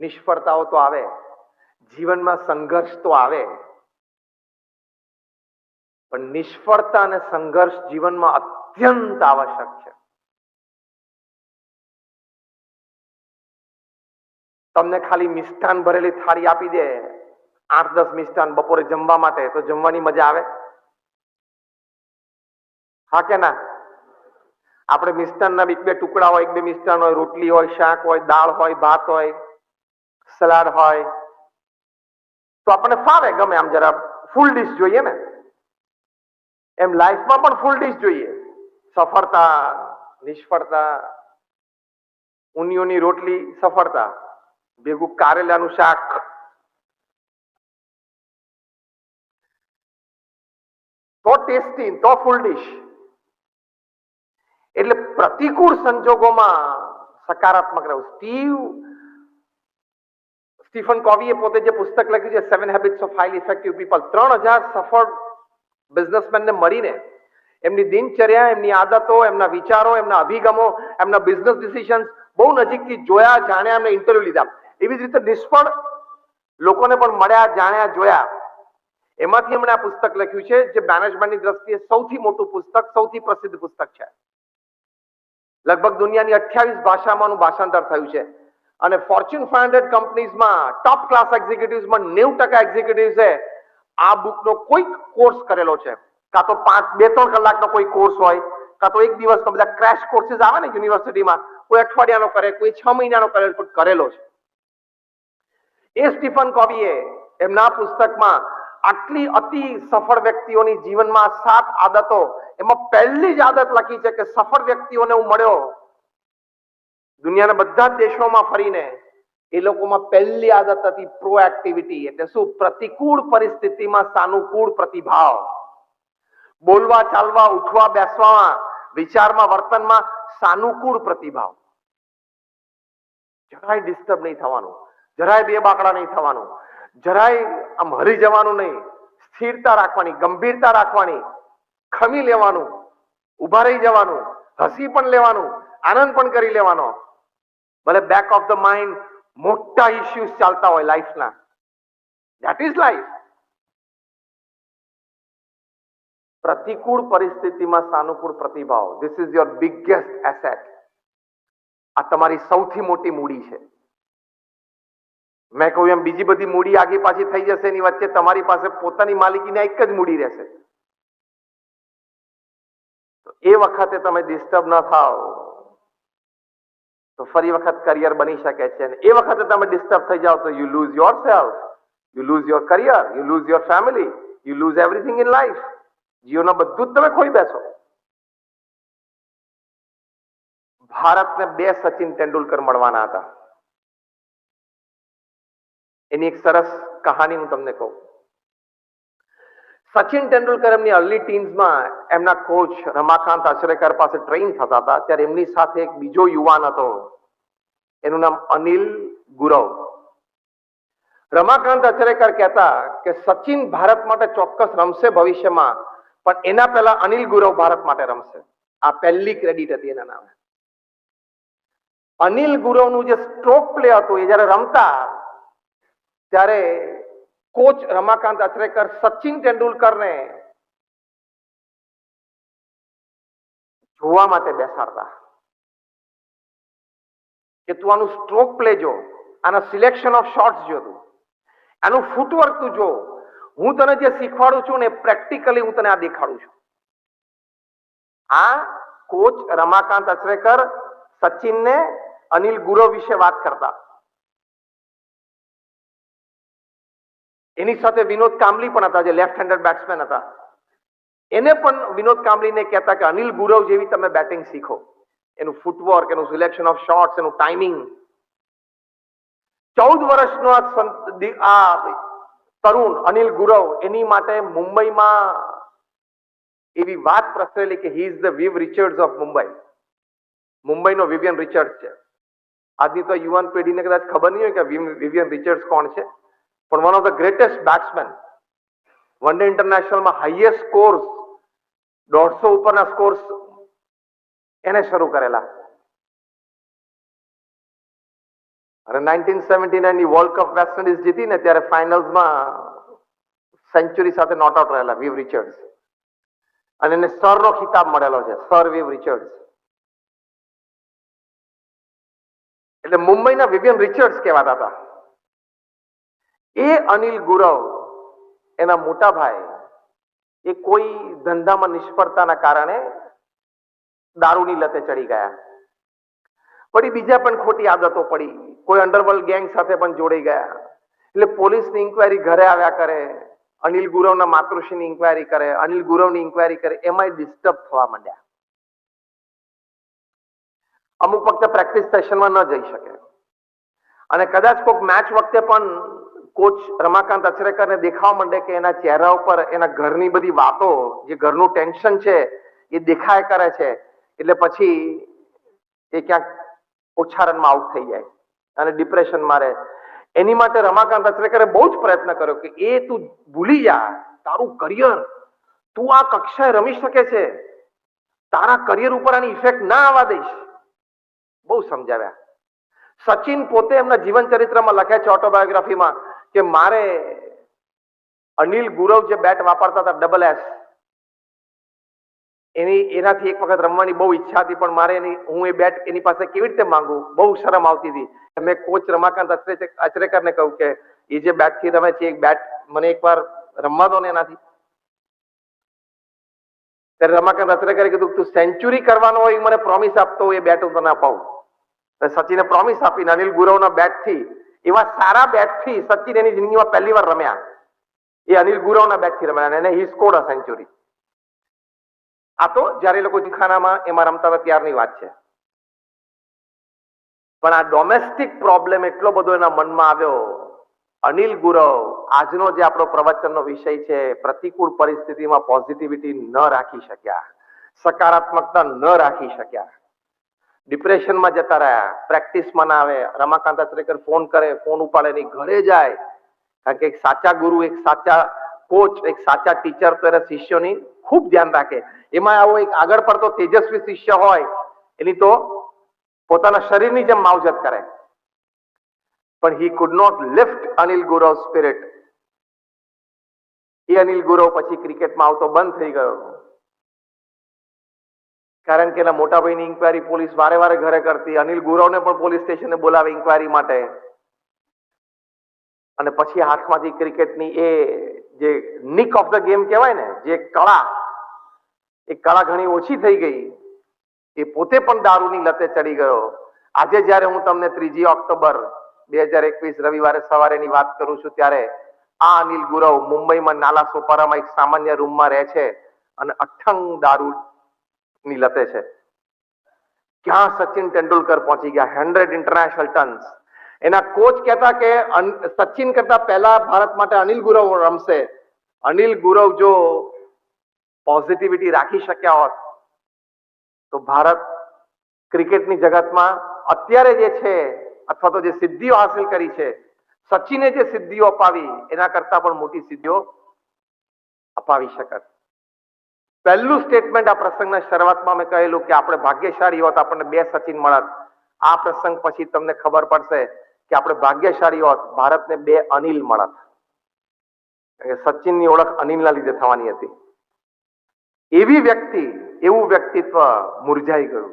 નિષ્ફળતાઓ તો આવે, જીવનમાં સંઘર્ષ તો આવે. પણ નિષ્ફળતા અને સંઘર્ષ જીવનમાં અત્યંત આવશ્યક છે. તમને ખાલી મિષ્ટાન ભરેલી થાળી આપી દે આઠ દસ મિષ્ટાન બપોરે જમવા માટે, તો જમવાની મજા આવે. હા કે ના? આપણે મિષ્ટાનના એક બે ટુકડા હોય એક બે મિષ્ટાન હોય, રોટલી હોય, શાક હોય, દાળ હોય, ભાત હોય સલાડ હોય, તો આપણને ફાવે ગમે આમ જરા ફૂલ ડીશ જોઈએ ને. એમ લાઈફમાં પણ ફૂલ ડીશ જોઈએ. સફળતા, નિષ્ફળતા ઉનિયોની રોટલી, સફળતા, ભેગું કારેલાનું શાક. તો ટેસ્ટી તો ફૂલ ડીશ એટલે પ્રતિકૂળ સંજોગોમાં સકારાત્મક રહેવું સ્ટીવ સ્ટીફન કોવીએ પોતે જે પુસ્તક લખ્યું છે seven habits of highly effective people ત્રણ હજાર સફળ બિઝનેસમેનને મળીને એમની દિનચર્યા, એમની આદતો, એમના વિચારો, એમના અભિગમો, એમના બિઝનેસ ડિસિશન્સ બહુ નજીકથી જોયા, જાણ્યા, એમને ઇન્ટરવ્યુ લીધા. એવી જ રીતે નિષ્ફળ લોકોને પણ મળ્યા, જાણ્યા, જોયા. એમાંથી એમણે આ પુસ્તક લખ્યું છે, જે મેનેજમેન્ટની દ્રષ્ટિએ સૌથી મોટું પુસ્તક, સૌથી પ્રસિદ્ધ પુસ્તક છે. લગભગ દુનિયાની અઠ્યાવીસ ભાષામાંનું ભાષાંતર થયું છે. અને ફોર્ચ્યુન ફાઈવ હંડ્રેડ કંપનીઝમાં ટોપ ક્લાસ એક્ઝિક્યુટિવ્સમાં નેવું ટકા એક્ઝિક્યુટિવ્સે આ બુકનો કોઈક કોર્સ કરેલો છે. કાં તો પાંચ બે ત્રણ કલાકનો કોઈ કોર્સ હોય, કાં તો એક દિવસનો બધા ક્રેશ કોર્સીસ આવે ને યુનિવર્સિટીમાં, કોઈ અઠવાડિયાનો કરે, કોઈ છ મહિનાનો કરે, પણ કરેલો છે. એ સ્ટીફન કોવીએ એમના પુસ્તકમાં આટલી અતિ સફળ વ્યક્તિઓની જીવનમાં સાત આદતો, એમાં પહેલી જ આદત લખી છે કે સફળ વ્યક્તિઓને હું મળ્યો દુનિયાના બધા દેશોમાં ફરીને એ લોકોમાં પહેલી આદત હતી પ્રોએક્ટિવિટી એટલે શું? પ્રતિકૂળ પરિસ્થિતિમાં સાનુકૂળ પ્રતિભાવ. બોલવા, ચાલવા, ઉઠવા બેસવામાં વિચારમાં, વર્તનમાં સાનુકૂળ પ્રતિભાવ. જરાય ડિસ્ટર્બ નહીં થવાનું. જરાય બે બાકડા નહીં થવાનું. જરાય આમ હરી જવાનું નહીં. સ્થિરતા રાખવાની, ગંભીરતા રાખવાની, ખમી લેવાનું ઊભા રહી જવાનું, હસી પણ લેવાનું, આનંદ પણ કરી લેવાનો. ભલે બેક ઓફ ધ માઇન્ડ મોટા ઇશ્યુઝ ચાલતા હોય લાઈફના ધેટ ઇઝ લાઈફ પ્રતિકૂળ પરિસ્થિતિમાં સાનુકૂળ પ્રતિભાવ. This is your biggest asset આ તમારી સૌથી મોટી મૂડી છે. મેં કહ્યું એમ બીજી બધી મૂડી આગી પાછી થઈ જશે એની વચ્ચે તમારી પાસે પોતાની માલિકીના એક જ મૂડી રહેશે. એ વખતે તમે ડિસ્ટર્બ ન થાવ. તો ફરી વખત કરિયર બની શકે છે અને એ વખતે તમે ડિસ્ટર્બ થઈ જાઓ તો you lose yourself you lose your career you lose your family you lose everything in life જીવનમાં બધું જ તમે ખોઈ બેસો. ભારતને બે સચિન તેંડુલકર મળવાના હતા. એની એક સરસ કહાની હું તમને કહું. સચિન તેંડુલકર એમની અર્લી ટીન્સમાં એમના કોચ રમાકાંત અચરેકર પાસે ટ્રેન થતા હતા. ત્યારે એમની સાથે એક બીજો યુવાન હતો. એનું નામ અનિલ ગુરવ. રમાકાંત અચરેકર કહેતા કે સચિન ભારત માટે ચોક્કસ રમશે ભવિષ્યમાં, પણ એના પહેલા અનિલ ગુરવ ભારત માટે રમશે. આ પહેલી ક્રેડિટ હતી એના નામે. અનિલ ગુરવનું જે સ્ટ્રોક પ્લે હતું, એ જ્યારે રમતા, ત્યારે કોચ રમાકાંત અચરેકર સચિન તેંડુલકરને જોવા માટે બેસાડતા. કે તું આનું સ્ટ્રોક પ્લે જો, આના સિલેક્શન ઓફ શોટ્સ જો તું. આનું ફૂટવર્ક તું જો. હું તને જે શીખવાડું છું ને પ્રેક્ટિકલી હું તને આ દેખાડું છું. આ કોચ રમાકાંત અચરેકર સચિનને અનિલ ગુરવ વિશે વાત કરતા. એની સાથે વિનોદ કામલી પણ હતા, જે લેફ્ટ હેન્ડર બેટ્સમેન હતા. એને પણ વિનોદ કામલીને કહેતા કે, અનિલ ગુરવ જેવી તમે બેટિંગ શીખો. એનું ફૂટવર્ક એનું સિલેક્શન ઓફ શોટ્સ એનું ટાઈમિંગ ચૌદ વર્ષનો આ તરુણ અનિલ ગુરવ, એની માટે મુંબઈમાં એવી વાત પ્રસરેલી કે he is the Viv Richards of Mumbai. મુંબઈનો Vivian Richard છે. આજની તો યુવાન પેઢીને કદાચ ખબર નહીં હોય કે વિવ- વિવિયન રિચર્ડ્સ કોણ છે. પણ one of the greatest batsman one day ઇન્ટરનેશનલમાં highest scores દોઢસો ઉપરના સ્કોર્સ એને શરૂ કરેલા. અને નાઇન્ટીન સેવન્ટી નાઇનની વર્લ્ડ કપ વેસ્ટ ઇન્ડિઝ જીતી ને ત્યારે ફાઇનલ્સમાં સેન્ચુરી સાથે નોટ આઉટ રહેલા વિવ રિચર્ડ્સ અને એને સરનો ખિતાબ મળેલો છે, સર વિવ રિચર્ડ્સ એટલે મુંબઈના વિવિયન રિચર્ડ્સ કહેવાતા હતા. એ અનિલ ગુરવ, એના મોટા ભાઈ, એ કોઈ ધંધામાં નિષ્ફળતાના કારણે દારૂની લતે ચડી ગયા. વળી બીજા પણ ખોટી આદતો પડી. કોઈ અંડરવર્લ્ડ ગેંગ સાથે પણ જોડાઈ ગયા. એટલે પોલીસની ઇન્કવાયરી ઘરે આવ્યા કરે, અનિલ ગુરવના માતૃશ્રીની ઇન્કવાયરી કરે, અનિલ ગુરવની ઇન્કવાયરી કરે, એમાંય ડિસ્ટર્બ થવા માંડ્યા. અમુક વખતે પ્રેક્ટિસ સેશનમાં ન જઈ શકે. અને કદાચ કોઈક મેચ વખતે પણ કોચ રમાકાંત અચરેકરને દેખાવા માંડે કે એના ચહેરા ઉપર એના ઘરની બધી વાતો, જે ઘરનું ટેન્શન છે, એ દેખાય કરે છે. એટલે પછી એ ક્યાંક રનમાં આઉટ થઈ જાય અને ડિપ્રેશન મારે. એની માટે રમાકાંત અચરેકરે બહુ જ પ્રયત્ન કર્યો કે, એ તું ભૂલી જા, તારું કરિયર, તું આ કક્ષાએ રમી શકે છે. તારા કરિયર ઉપર આની ઇફેક્ટ ના આવવા દઈશ. બહુ સમજાવ્યા. સચિન પોતે એમના જીવન ચરિત્રમાં લખે છે ઓટોબાયોગ્રાફીમાં કે મારે અનિલ ગુરવ જે બેટ વાપરતા હતા ડબલ એસ એની, એનાથી એક વખત રમવાની બહુ ઈચ્છા હતી, પણ મારે એની, હું એ બેટ એની પાસે કેવી રીતે માંગુ? બહુ શરમ આવતી હતી. મેં કોચ રમાકાંત અચરેકર અચરેકરને કહ્યું કે, એ જે બેટથી રમે છે એક બેટ મને એકવાર રમવા દો ને એનાથી. ત્યારે રમાકાંત અચરેકરે કીધું, તું સેન્ચુરી કરવાનો હોય મને પ્રોમિસ આપતો એ બેટ હું તને અપાવું. સચિને પ્રોમિસ આપીને અનિલ ગુરવના બેટથી એવા સારા બેટથી સચિન એની જિંદગીમાં પહેલી વાર રમ્યા. એ અનિલ ગુરવના બેટથી રમ્યા અને હી સ્કોર્ડ અ સેન્ચુરી આ તો જ્યારે લોકો જીખાનામાં એમાં રમતા હતા ત્યારની વાત છે. પણ આ ડોમેસ્ટિક પ્રોબ્લેમ એટલો બધો એના મનમાં આવ્યો. અનિલ ગુરવ, આજનો જે આપણો પ્રવચનનો વિષય છે, પ્રતિકૂળ પરિસ્થિતિમાં પોઝિટિવિટી ન રાખી શક્યા. સકારાત્મકતા ન રાખી શક્યા. ડિપ્રેશનમાં જતા રહ્યા. પ્રેક્ટિસમાં ના આવે. રમાકાંત અચરેકર ફોન કરે ફોન ઉપાડે નહીં. ઘરે જાય. કારણ કે એક સાચા ગુરુ, એક સાચા કોચ એક સાચા ટીચર તો એના શિષ્યોની ખૂબ ધ્યાન રાખે. એમાં આવો એક આગળ પડતો તેજસ્વી શિષ્ય હોય, એની તો પોતાના શરીરની જેમ માવજત કરે. પણ he could not lift Anil Gurav spirit એ અનિલ ગુરવ પછી ક્રિકેટમાં આવતો બંધ થઈ ગયો. કારણ કે એના મોટા ઇન્કવાયરી પોલીસ વારે વારે ઘરે કરતી. અનિલ ગુરવને પણ પોલીસ સ્ટેશને બોલાવે ઇન્કવાયરી માટે. અને પછી હાથમાંથી ક્રિકેટની એ જે નિક ઓફ ધ ગેમ કહેવાય ને, જે કળા, એ કળા ઘણી ઓછી થઈ ગઈ. એ પોતે પણ દારૂની લતે ચડી ગયો. આજે જ્યારે હું તમને ત્રીજી ઓક્ટોબર બે હજાર એકવીસ રવિવારે સવારેની વાત કરું છું ત્યારે આ અનિલ ગુરવ મુંબઈમાં નાલા સોપારામાં એક સામાન્ય રૂમમાં રહે છે અને અઠ્ઠંગ દારૂ ની લતે છે ક્યાં સચિન તેંડુલકર પહોંચી ગયા હંડ્રેડ ઇન્ટરનેશનલ ટન્સ એના કોચ કહેતા કે સચિન કરતા પહેલા ભારત માટે અનિલ ગુરવ રમશે અનિલ ગુરવ જો પોઝિટિવિટી રાખી શક્યા હોત તો ભારત ક્રિકેટની જગતમાં અત્યારે જે છે અથવા તો જે સિદ્ધિઓ હાસિલ કરી છે સચિને જે સિદ્ધિઓ અપાવી એના કરતા પણ મોટી સિદ્ધિઓ અપાવી શકત પહેલું સ્ટેટમેન્ટ આ પ્રસંગના શરૂઆતમાં મેં કહેલું કે આપણે ભાગ્યશાળી હોત, આપણને બે સચિન મળત. આ પ્રસંગ પછી તમને ખબર પડશે કે આપણે ભાગ્યશાળી હોત, ભારતને બે અનિલ મળત. સચિનની ઓળખ અનિલના લીધે થવાની હતી. એવી વ્યક્તિ, એવું વ્યક્તિત્વ મુરઝાઈ ગયું.